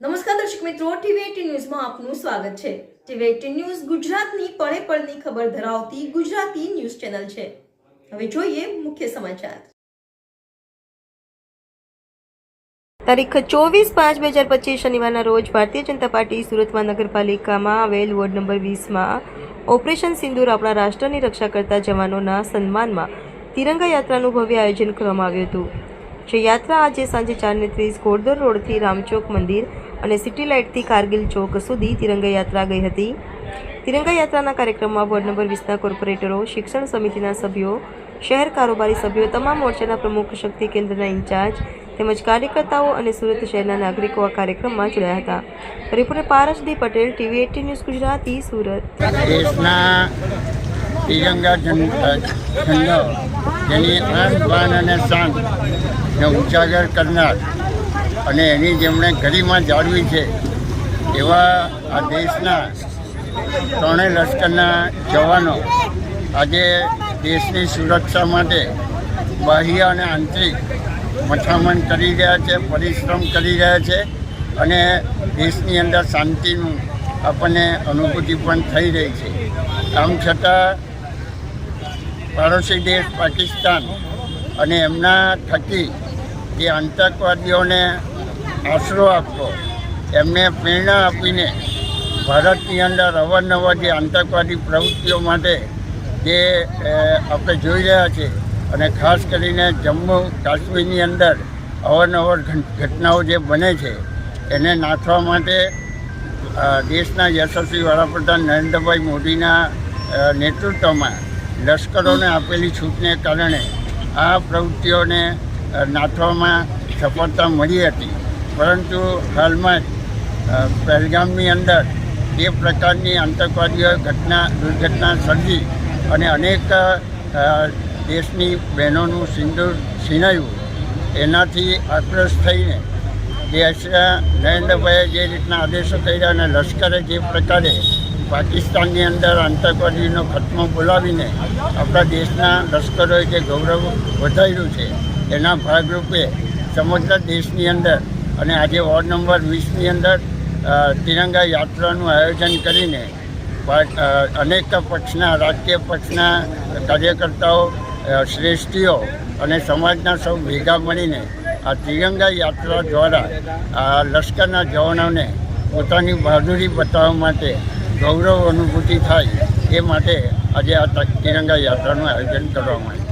નમસ્કાર દર્શક મિત્રો ટીવી એટીન ન્યૂઝમાં આપનું સ્વાગત છે. ટીવી એટીન ન્યૂઝ ગુજરાતની પળે પળની ખબર ધરાવતી ગુજરાતી ન્યૂઝ ચેનલ છે. હવે જોઈએ મુખ્ય સમાચાર. તારીખ ચોવીસ પાંચ બે હજાર પચીસ શનિવારના રોજ ભારતીય જનતા પાર્ટી સુરતમાં નગરપાલિકામાં આવેલ વોર્ડ નંબર વીસમાં ઓપરેશન સિંદૂર આપણા રાષ્ટ્રની રક્ષા કરતા જવાનોના સન્માનમાં તિરંગા યાત્રાનું ભવ્ય આયોજન કરવામાં આવ્યું હતું. જે યાત્રા આજે સાંજે ચારને ત્રીસ ઘોડદોર રોડથી રામચોક મંદિર અને સિટી લાઇટથી કારગિલ ચોક સુધી તિરંગા યાત્રા ગઈ હતી. તિરંગા યાત્રાના કાર્યક્રમમાં વોર્ડ નંબર કોર્પોરેટરો, શિક્ષણ સમિતિના સભ્યો, શહેર કારોબારી સભ્યો તમામ મોરચાના પ્રમુખ શક્તિ કેન્દ્રના ઇન્ચાર્જ તેમજ કાર્યકર્તાઓ અને સુરત શહેરના નાગરિકો આ કાર્યક્રમમાં જોડાયા હતા. રિપોર્ટર પારસદી પટેલ, ટીવી એટી ન્યૂઝ ગુજરાતી, સુરત. દેશના તિરંગા ઝંડો જેની અને શાન ને ઉજાગર કરનાર અને એની જેમણે ગરિમા જાળવી છે, એવા આ દેશના ત્રણેય લશ્કરના જવાનો આજે દેશની સુરક્ષા માટે બાહ્ય અને આંતરિક મથામણ કરી રહ્યા છે, પરિશ્રમ કરી રહ્યા છે અને દેશની અંદર શાંતિનું આપણને અનુભૂતિ પણ થઈ રહી છે. આમ છતાં પાડોશી દેશ પાકિસ્તાન અને એમના થકી જે આતંકવાદીઓને આશરો આપવો, એમને પ્રેરણા આપીને ભારતની અંદર અવારનવાર જે આતંકવાદી પ્રવૃત્તિઓ માટે જે આપણે જોઈ રહ્યા છીએ અને ખાસ કરીને જમ્મુ કાશ્મીરની અંદર અવારનવાર ઘટ- ઘટનાઓ જે બને છે, એને નાથવા માટે દેશના યશસ્વી વડાપ્રધાન નરેન્દ્રભાઈ મોદીના નેતૃત્વમાં લશ્કરોને આપેલી છૂટને કારણે આ પ્રવૃત્તિઓને નાથવામાં સફળતા મળી હતી. પરંતુ હાલમાં પહેલગામની અંદર એ પ્રકારની આતંકવાદીઓ ઘટના, દુર્ઘટના સર્જી અને અનેક દેશની બહેનોનું સિંદૂર છીનાયું એનાથી આક્રોશ થઈને દેશના નરેન્દ્રભાઈએ જે રીતના આદેશો કર્યા અને લશ્કરે જે પ્રકારે પાકિસ્તાનની અંદર આતંકવાદીનો ખતમો બોલાવીને આપણા દેશના લશ્કરોએ જે ગૌરવ વધાર્યું છે એના ભાગરૂપે સમગ્ર દેશની અંદર અને આજે વોર્ડ નંબર વીસની અંદર તિરંગા યાત્રાનું આયોજન કરીને અનેક પક્ષના, રાજકીય પક્ષના કાર્યકર્તાઓ શ્રેષ્ઠીઓ અને સમાજના સૌ ભેગા મળીને આ તિરંગા યાત્રા દ્વારા આ લશ્કરના જવાનોને પોતાની બહાદુરી બતાવવા માટે ગૌરવ અનુભૂતિ થાય એ માટે આજે આ તિરંગા યાત્રાનું આયોજન કરવામાં આવ્યું.